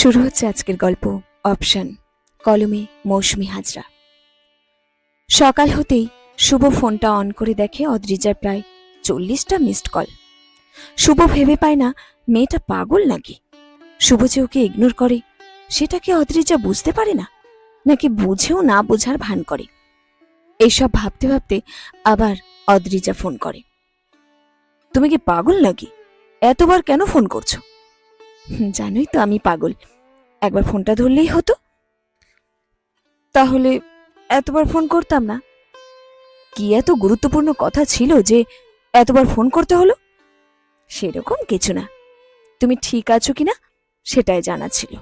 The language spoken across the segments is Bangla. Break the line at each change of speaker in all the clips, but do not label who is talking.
শুরু হচ্ছে আজকের গল্প, অপশন, কলমে মৌসুমি হাজরা। সকাল হতেই শুভ ফোনটা অন করে দেখে অদ্রিজার প্রায় চল্লিশটা মিসড কল শুভ ভেবে পায় না, মেয়েটা পাগল নাকি? শুভ যে ওকে ইগনোর করে সেটাকে অদ্রিজা বুঝতে পারে না? নাকি বুঝেও না বোঝার ভান করে? এইসব ভাবতে ভাবতে আবার অদ্রিজা ফোন করে। তুমি কি পাগল নাকি? এতবার কেন ফোন করছ? জানোই তো আমি পাগল। একবার ফোনটা ধরলেই হতো। তাহলে এতবার ফোন করতাম না। কি এত গুরুত্বপূর্ণ কথা ছিল যে এতবার ফোন করতে হলো? সেরকম কিছু না। তুমি ঠিক আছো কি না সেটাই জানা ছিল।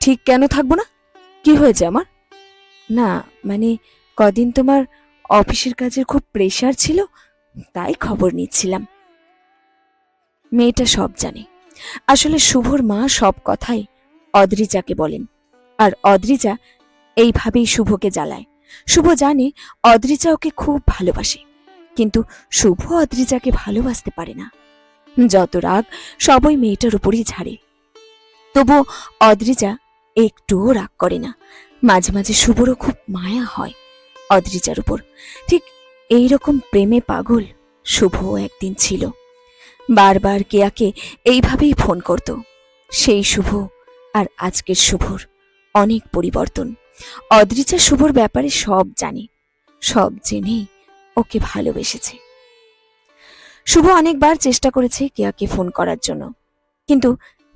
ঠিক কেন থাকব না? কি হয়েছে আমার? না মানে কদিন তোমার অফিসের কাজের খুব প্রেশার ছিল, তাই খবর নিচ্ছিলাম। মেয়েটা সব জানে। আসলে শুভর মা সব কথাই অদ্রিজাকে বলেন। আর অদ্রিজা এইভাবেই শুভকে জ্বালায়। শুভ জানে অদ্রিজা ওকে খুব ভালোবাসে, কিন্তু শুভ অদ্রিজাকে ভালোবাসতে পারে না। যত রাগ সবই মেয়েটার উপরই ঝাড়ে। তবু অদ্রিজা একটুও রাগ করে না। মাঝে মাঝে শুভরও খুব মায়া হয় অদ্রিজার উপর। ঠিক এইরকম প্রেমে পাগল শুভও একদিন ছিল। বারবার কেয়াকে এইভাবেই ফোন করত। সেই শুভ আর আজকের শুভর অনেক পরিবর্তন। অদ্রিজা শুভর ব্যাপারে সব জানে, সব জেনে ওকে ভালোবেসেছে। শুভ অনেকবার চেষ্টা করেছে কেয়াকে ফোন করার জন্য, কিন্তু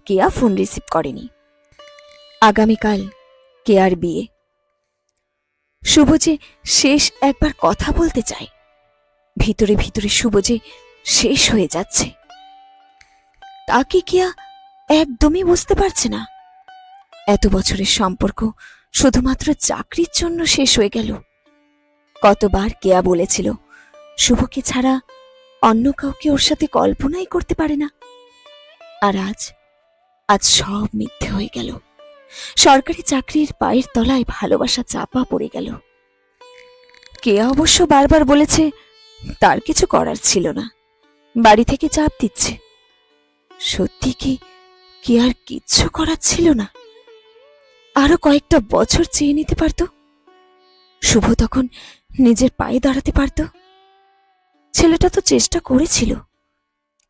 কেয়া ফোন রিসিভ করেনি। আগামীকাল কেয়ার বিয়ে। শুভ যে শেষ একবার কথা বলতে চায়, ভিতরে ভিতরে শুভ যে শেষ হয়ে যাচ্ছে। তাকে কেয়া একদমই বুঝতে পারছে না? এত বছরের সম্পর্ক শুধুমাত্র চাকরির জন্য শেষ হয়ে গেল। কতবার কেয়া বলেছিল, শুভকে ছাড়া অন্য কাউকে ওর সাথে কল্পনাই করতে পারে না। আর আজ আজ সব মিথ্যে হয়ে গেল। সরকারি চাকরির পায়ের তলায় ভালোবাসা চাপা পড়ে গেল। কেয়া অবশ্য বারবার বলেছে, তার কিছু করার ছিল না। বাড়ি থেকে চাপ দিচ্ছে। সত্যি কি কি আর কিচ্ছু করার ছিল না? আরও কয়েকটা বছর চেয়ে নিতে পারত? শুভ তখন নিজের পায়ে দাঁড়াতে পারত? ছেলেটা তো চেষ্টা করেছিল।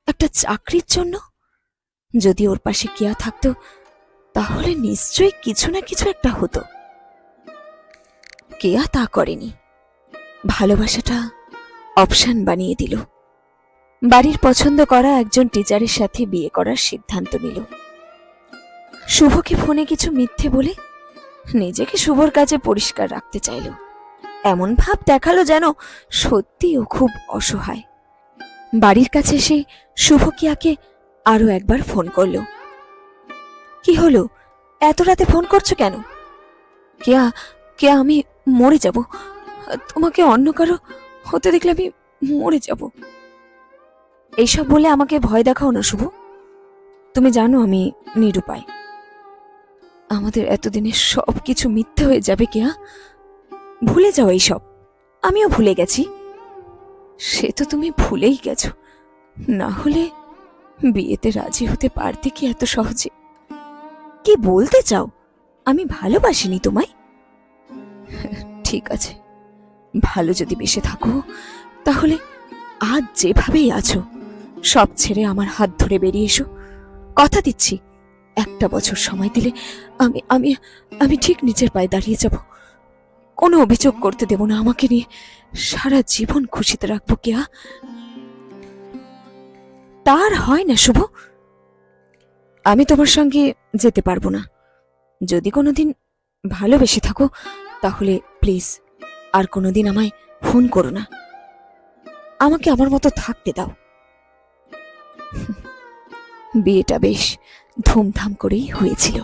একটা চাকরির জন্য? যদি ওর পাশে কিয়া থাকতো, তাহলে নিশ্চয়ই কিছু না কিছু একটা হতো। কেয়া তা করেনি। ভালোবাসাটা অপশন বানিয়ে দিল। বাড়ির পছন্দ করা একজন টিচারের সাথে বিয়ে করার সিদ্ধান্ত নিল। শুভকে ফোনে কিছু মিথ্যে বলে নিজেকে শুভর কাছে পরিষ্কার রাখতে চাইল। এমন ভাব দেখাল যেন সত্যি ও খুব অসহায়। বাড়ির কাছে এসে শুভ কিয়াকে আরও একবার ফোন করল। কি হলো? এত রাতে ফোন করছ কেন? কেয়া কেয়া, আমি মরে যাব। তোমাকে অন্য কারও হতে দেখলে আমি মরে যাব। এইসব বলে আমাকে ভয় দেখাও না, শুভ। তুমি জানো আমি নিরুপায়। আমাদের এতদিনের সব কিছু মিথ্যে হয়ে যাবে, কেয়া? ভুলে যাও এইসব। আমিও ভুলে গেছি। সে তো তুমি ভুলেই গেছো। না হলে বিয়েতে রাজি হতে পারতে কি এত সহজে? কি বলতে চাও? আমি ভালোবাসিনি তোমায়। ঠিক আছে। ভালো যদি বেসে থাকো, তাহলে আজ যেভাবেই আছো সব ছেড়ে আমার হাত ধরে বেরিয়ে এসো। কথা দিচ্ছি, একটা বছর সময় দিলে আমি আমি আমি ঠিক নিজের পায়ে দাঁড়িয়ে যাব। কোনো অভিযোগ করতে দেব না আমাকে নিয়ে। সারা জীবন খুশিতে রাখব কেয়া তার হয় না, শুভ। আমি তোমার সঙ্গে যেতে পারব না। যদি কোনোদিন ভালোবেসে থাকো, তাহলে প্লিজ আর কোনোদিন আমায় ফোন করো না। আমাকে আমার মতো থাকতে দাও। বিয়েটা বেশ ধুমধাম করেই হয়েছিল।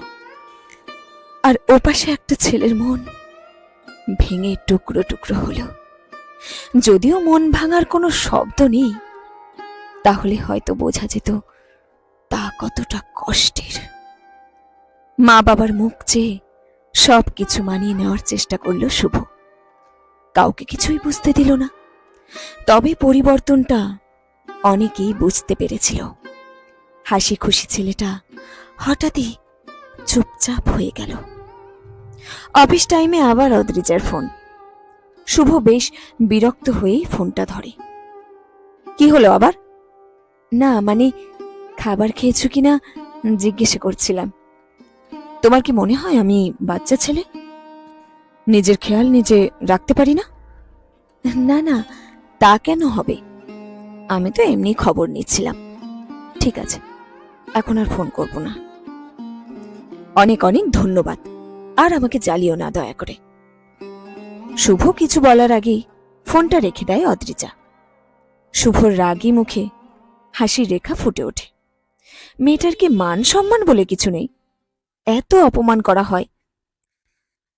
আর ওপাশে একটা ছেলের মন ভেঙে টুকরো টুকরো হলো। যদিও মন ভাঙার কোনো শব্দ নেই, তাহলে হয়তো বোঝা যেত তা কতটা কষ্টের। মা বাবার মুখ চেয়ে সব কিছু মানিয়ে নেওয়ার চেষ্টা করল শুভ। কাউকে কিছুই বুঝতে দিল না। তবে পরিবর্তনটা অনেকেই বুঝতে পেরেছিল। হাসি খুশি ছেলেটা হঠাৎই চুপচাপ হয়ে গেল। অফিস টাইমে আবার অদ্রিজার ফোন। শুভ বেশ বিরক্ত হয়েই ফোনটা ধরে। কি হলো আবার? না মানে খাবার খেয়েছো কিনা? জিজ্ঞেস করছিলাম। তোমার কি মনে হয় আমি বাচ্চা ছেলে? নিজের খেয়াল নিজে রাখতে পারি না? না না, তা কেন হবে? আমি তো এমনি খবর নিচ্ছিলাম। ঠিক আছে, এখন আর ফোন করব না। অনেক অনেক ধন্যবাদ, আর আমাকে জ্বালিও না দয়া করে। শুভ কিছু বলার আগেই ফোনটা রেখে দেয় অদ্রিজা। শুভর রাগী মুখে হাসির রেখা ফুটে ওঠে। মেয়েটার কি মান সম্মান বলে কিছু নেই? এত অপমান করা হয়।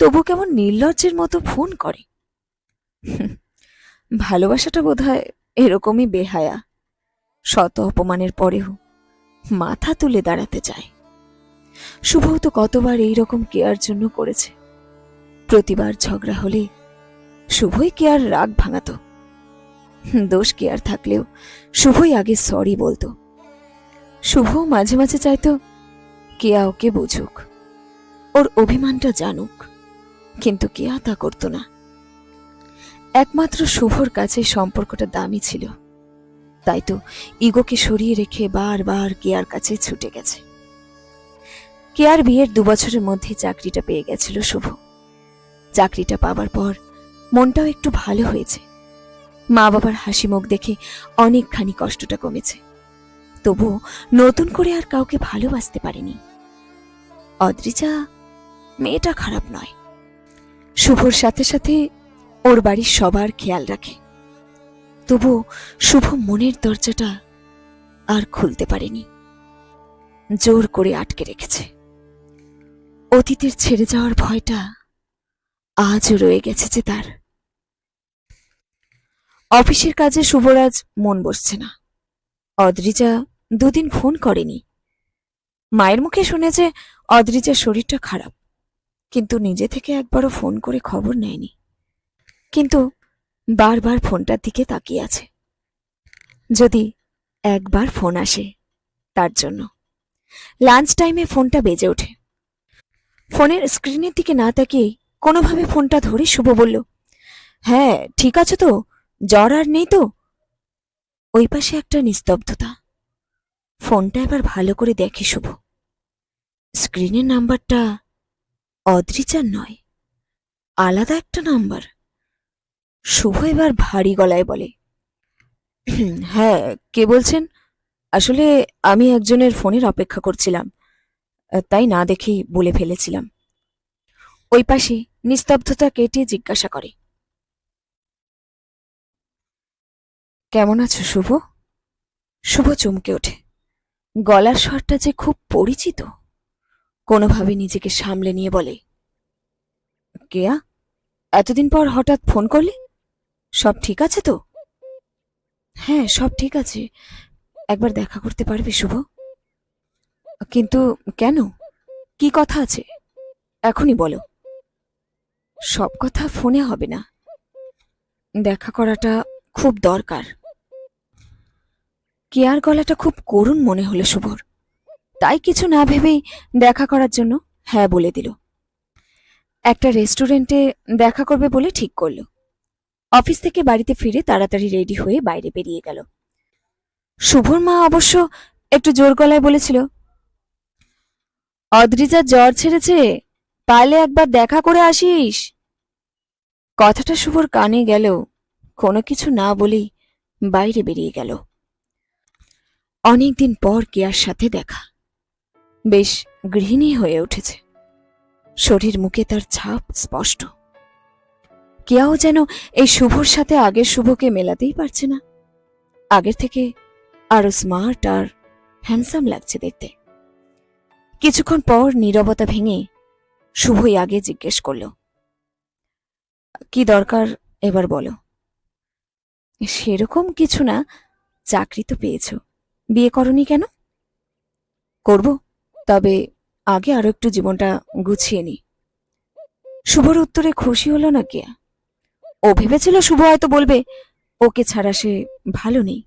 তবু কেমন নির্লজ্জের মতো ফোন করে। ভালোবাসাটা বোধহয় এরকমই বেহায়া। শত অপমানের পরেও মাথা তুলে দাঁড়াতে চায়। শুভও তো কতবার এই রকম কেয়ার জন্য করেছে। প্রতিবার ঝগড়া হলে শুভই কেয়ার রাগ ভাঙাতো। দোষ কেয়ার থাকলেও শুভই আগে সরি বলতো। শুভ মাঝে মাঝে চাইতো, কেয়া ওকে বুঝুক। ওর অভিমানটা জানুক। কিন্তু কেয়া তা করতো না। একমাত্র শুভর কাছে সম্পর্কটা দামি ছিল। তাই তো ইগোকে সরিয়ে রেখে বারবার কেয়ার কাছে ছুটে গেছে। কেয়ার বিয়ের দু বছরের মধ্যে চাকরিটা পেয়ে গেছিল শুভ। চাকরিটা পাবার পর মনটাও একটু ভালো হয়েছে। মা বাবার হাসি মুখ দেখে অনেকখানি কষ্টটা কমেছে। তবুও নতুন করে আর কাউকে ভালোবাসতে পারেনি। অদ্রিজা, মেয়েটা খারাপ নয়। শুভর সাথে সাথে ওর বাড়ির সবার খেয়াল রাখে। তবু শুভ মনের দরজাটা আর খুলতে পারেনি। জোর করে আটকে রেখেছে। অতীতের ছেড়ে যাওয়ার ভয়টা আজও রয়ে গেছে যে তার। অফিসের কাজে শুভরাজ মন বসছে না। অদ্রিজা দুদিন ফোন করেনি। মায়ের মুখে শুনেছে অদ্রিজার শরীরটা খারাপ, কিন্তু নিজে থেকে একবারও ফোন করে খবর নেয়নি। কিন্তু বারবার ফোনটার দিকে তাকিয়ে আছে। যদি একবার ফোন আসে তার জন্য। লাঞ্চ টাইমে ফোনটা বেজে ওঠে। ফোনের স্ক্রিনের দিকে না তাকিয়ে কোনোভাবে ফোনটা ধরে শুভ বলল হ্যাঁ ঠিক আছে তো? জ্বর আর নেই তো? ওই পাশে একটা নিস্তব্ধতা। ফোনটা এবার ভালো করে দেখে শুভ। স্ক্রিনের নাম্বারটা অদ্রিচার নয়, আলাদা একটা নাম্বার। শুভ এবার ভারী গলায় বলে হ্যাঁ কে বলছেন? আসলে আমি একজনের ফোনের অপেক্ষা করছিলাম, তাই না দেখেই বলে ফেলেছিলাম। ওই পাশে নিস্তব্ধতা কেটে জিজ্ঞাসা করে, কেমন আছো শুভ? শুভ চমকে ওঠে, গলার স্বরটা যে খুব পরিচিত। কোনোভাবে নিজেকে সামলে নিয়ে বলে, কেয়া, এতদিন পর হঠাৎ ফোন করলে? সব ঠিক আছে তো? হ্যাঁ সব ঠিক আছে। একবার দেখা করতে পারবে, শুভ। কিন্তু কেন? কি কথা আছে? এখনই বলো। সব কথা ফোনে হবে না। দেখা করাটা খুব দরকার। কেয়ার গলাটা খুব করুণ মনে হলো শুভর। তাই কিছু না ভেবেই দেখা করার জন্য হ্যাঁ বলে দিল। একটা রেস্টুরেন্টে দেখা করবে বলে ঠিক করল। অফিস থেকে বাড়িতে ফিরে তাড়াতাড়ি রেডি হয়ে বাইরে বেরিয়ে গেল। শুভর মা অবশ্য একটু জোর গলায় বলেছিল অদ্রিজার জ্বর ছেড়েছে, পারলে একবার দেখা করে আসিস। কথাটা শুভর কানে গেল, কোনো কিছু না বলেই বাইরে বেরিয়ে গেল। অনেকদিন পর কেয়ার সাথে দেখা, বেশ গৃহিণী হয়ে উঠেছে। শরীর মুখে তার ছাপ স্পষ্ট। কেয়াও যেন এই শুভর সাথে আগের শুভকে মেলাতেই পারছে না। আগের থেকে আরও স্মার্ট আর হ্যান্ডসাম লাগছে দেখতে। কিছুক্ষণ পর নীরবতা ভেঙে শুভই আগে জিজ্ঞেস করল, কি দরকার এবার বলো? সেরকম কিছু না, চাকরি তো পেয়েছ। বিয়ে করনি কেন? করব, তবে আগে আরও একটু জীবনটা গুছিয়ে নি। শুভর উত্তরে খুশি হলো না কেয়া ও ভেবেছিল শুভ হয়তো বলবে, ওকে ছাড়া সে ভালো নেই।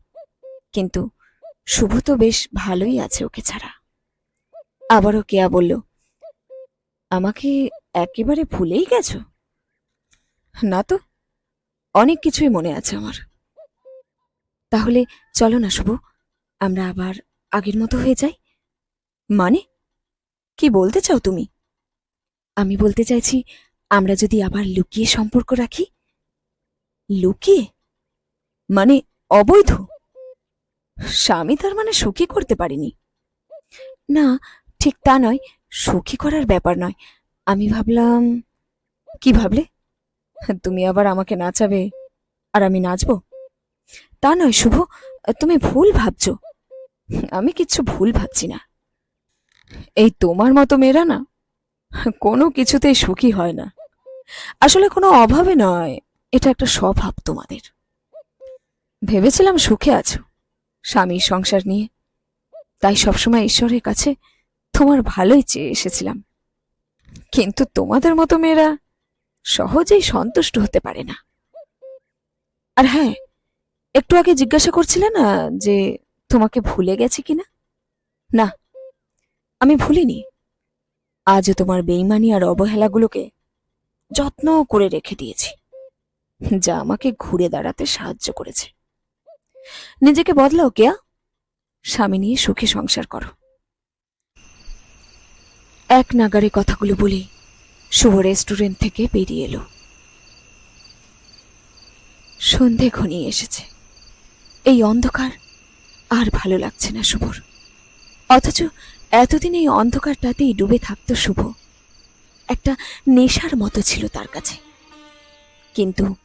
কিন্তু শুভ তো বেশ ভালোই আছে ওকে ছাড়া। আবারও কেয়া বলল, আমাকে একেবারে ভুলেই গেছ? না তো, অনেক কিছুই মনে আছে আমার। তাহলে চলো না শুভ, আমরা আবার আগের মতো হয়ে যাই। মানে কি বলতে চাও তুমি? আমি বলতে চাইছি, আমরা যদি আবার লুকিয়ে সম্পর্ক রাখি লুকিয়ে মানে অবৈধ? স্বামী তার মানে সুখী করতে পারিনি। না, ঠিক তা নয়, সুখী করার ব্যাপার নয়। আমি ভাবলাম, কি ভাবলে? তুমি আবার আমাকে নাচাবে আর আমি নাচবো? তা নয়, শুভ, তুমি ভুল ভাবছ। আমি কিচ্ছু ভুল ভাবছি না। এই তোমার মতো মেয়েরা না, কোনো কিছুতেই সুখী হয় না। আসলে কোনো অভাবে নয়। এটা একটা স্বভাব তোমাদের। ভেবেছিলাম সুখে আছো, স্বামীর সংসার নিয়ে। তাই সবসময় ঈশ্বরের কাছে তোমার ভালোই চেয়ে এসেছিলাম। কিন্তু তোমাদের মতো মেয়েরা সহজেই সন্তুষ্ট হতে পারে না। আর হ্যাঁ একটু আগে জিজ্ঞাসা করছিলে না যে তোমাকে ভুলে গেছে কিনা? না, আমি ভুলিনি। আজও তোমার বেইমানি আর অবহেলাগুলোকে যত্ন করে রেখে দিয়েছি। যা আমাকে ঘুরে দাঁড়াতে সাহায্য করেছে। নিজেকে বদলাও, কেয়া। স্বামী নিয়ে সুখে সংসার করো। এক নাগারে কথাগুলো বলে শুভ রেস্টুরেন্ট থেকে বেরিয়ে এলো। সন্ধে ঘনিয়ে এসেছে। এই অন্ধকার আর ভালো লাগছে না শুভর। অথচ এতদিন এই অন্ধকারটাতেই ডুবে থাকতো শুভ। একটা নেশার মতো ছিল তার কাছে। কিন্তু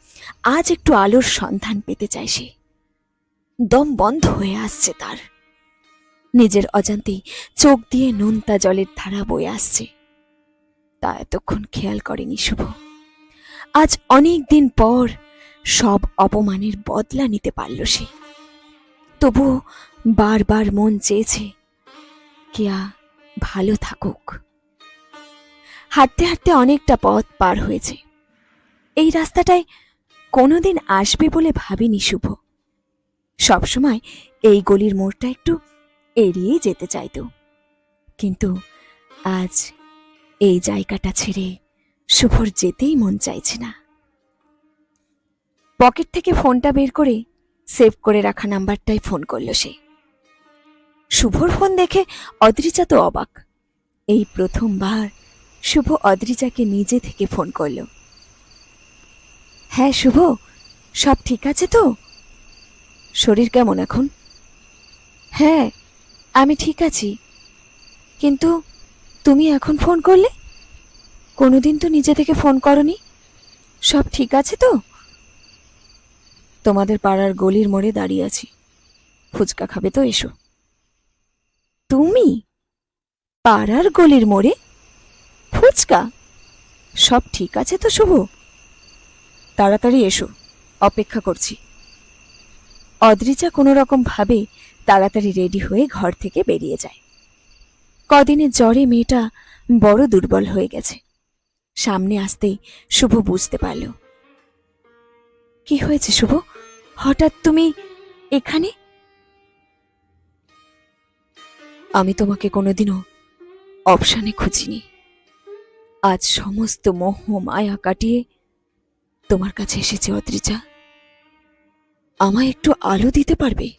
আজ একটু আলোর সন্ধান পেতে চায় সে। দম বন্ধ হয়ে আসছে তার। নিজের অজান্তেই চোখ দিয়ে নোনতা জলের ধারা বয়ে আসছে। তা এতক্ষণ খেয়াল করেনি শুভ। আজ অনেক দিন পর সব অপমানের বদলা নিতে পারল সে। তবুও বারবার মন চেয়েছে, কেয়া ভালো থাকুক। হাঁটতে হাঁটতে অনেকটা পথ পার হয়েছে। এই রাস্তাটায় কোনোদিন আসবে বলে ভাবিনি, শুভ। সবসময় এই গলির মোড়টা একটু এড়িয়ে যেতে চাইতো। কিন্তু আজ এই জায়গাটা ছেড়ে শুভর যেতেই মন চাইছে না। পকেট থেকে ফোনটা বের করে সেভ করে রাখা নাম্বারটাই ফোন করল সে। শুভর ফোন দেখে অদ্রিজা তো অবাক। এই প্রথমবার শুভ অদ্রিজাকে নিজে থেকে ফোন করল। হ্যাঁ শুভ। সব ঠিক আছে তো? শরীর কেমন এখন? হ্যাঁ আমি ঠিক আছি। কিন্তু তুমি এখন ফোন করলে? কোনোদিন তো নিজে থেকে ফোন করনি। সব ঠিক আছে তো? তোমাদের পাড়ার গলির মোড়ে দাঁড়িয়ে আছি। ফুচকা খাবে তো, এসো। তুমি? পাড়ার গলির মোড়ে? ফুচকা? সব ঠিক আছে তো, শুভ? তাড়াতাড়ি এসো, অপেক্ষা করছি। অদ্রিজা কোনো ভাবে তাড়াতাড়ি রেডি হয়ে ঘর থেকে বেরিয়ে যায়। কদিনের জ্বরে মেয়েটা বড় দুর্বল হয়ে গেছে। সামনে আসতেই শুভ বুঝতে পারল। কি হয়েছে শুভ? হঠাৎ তুমি এখানে? আমি তোমাকে কোনোদিনও অপশানে খুঁজিনি। আজ সমস্ত মোহ, মায়া কাটিয়ে তোমার কাছে এসেছে, অদ্রিজা। আমায় একটু আলো দিতে পারবে?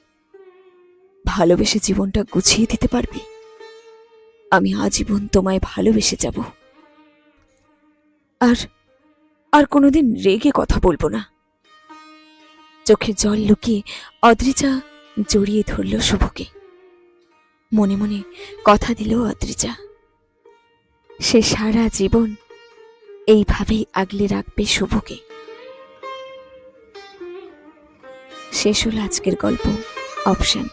ভালোবেসে জীবনটা গুছিয়ে দিতে পারবে? আমি আজীবন তোমায় ভালোবেসে যাব। আর আর কোনোদিন রেগে কথা বলব না। চোখে জল লুকিয়ে অদ্রিজা জড়িয়ে ধরল শুভকে। মনে মনে কথা দিল অদ্রিজা। সে সারা জীবন এইভাবেই আগলে রাখবে শুভকে। শেষ হল আজকের গল্প অপশন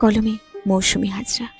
কলমে মৌসুমি হাজরা।